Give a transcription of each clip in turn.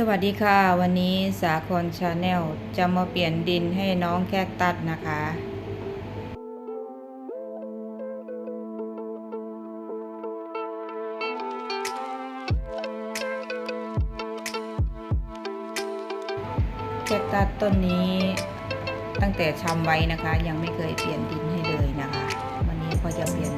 สวัสดีค่ะ วันนี้สาครชาแนลจะมาเปลี่ยนดินให้น้องแคคตัสนะคะ แคคตัสต้นนี้ตั้งแต่ชำไว้นะคะ ยังไม่เคยเปลี่ยนดินให้เลยนะคะ วันนี้ก็จะเปลี่ยน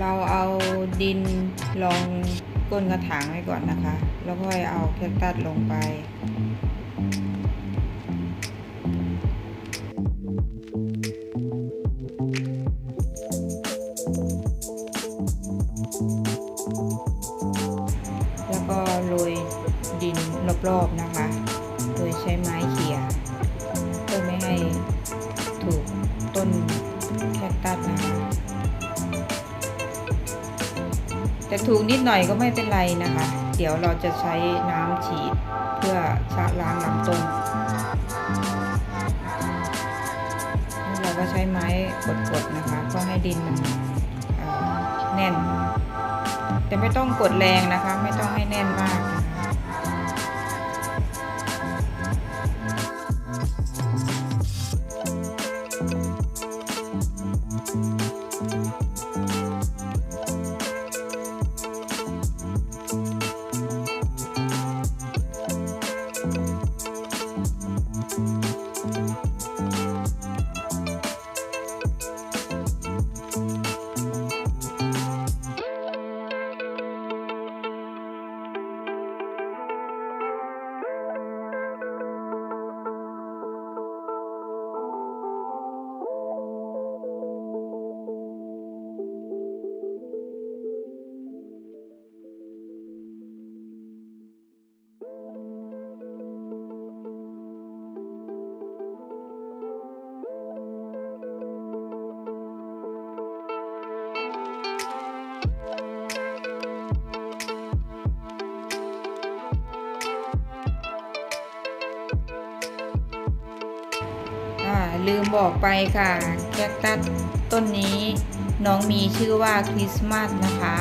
เราเอาดินรองก้นกระถางไว้ก่อนนะคะ แล้วค่อยเอาแคคตัสลงไปแล้วก็โรยดินรอบๆนะคะ โดยใช้ไม้เขี่ย แคคตัสนะคะแต่ถูกนิดหน่อยก็ไม่เป็นไรนะคะ เดี๋ยวเราจะใช้น้ำฉีดเพื่อชะล้างลำต้นเราก็ใช้ไม้กดๆนะคะเพื่อให้ดินมันแน่น แต่ไม่ต้องกดแรงนะคะ ไม่ต้องให้แน่นมาก ลืมบอกไปค่ะแคคตัสต้นนี้น้องมีชื่อว่าคริสต์มาสนะคะ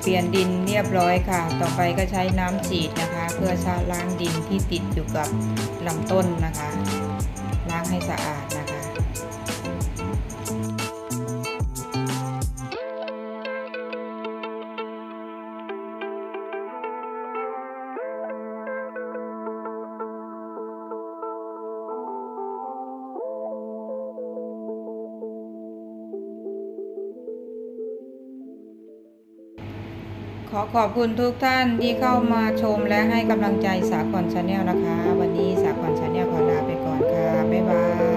เปลี่ยนดินเรียบร้อยค่ะ ต่อไปก็ใช้น้ำฉีดนะคะ เพื่อชะล้างดินที่ติดอยู่กับลำต้นนะคะ ล้างให้สะอาด อขอบคุณทุกท่านที่เข้ามาชมและให้กำลังใจสากลชาแนลนะคะ วันนี้สากลชาแนลขอลาไปก่อนค่ะ บ๊ายบาย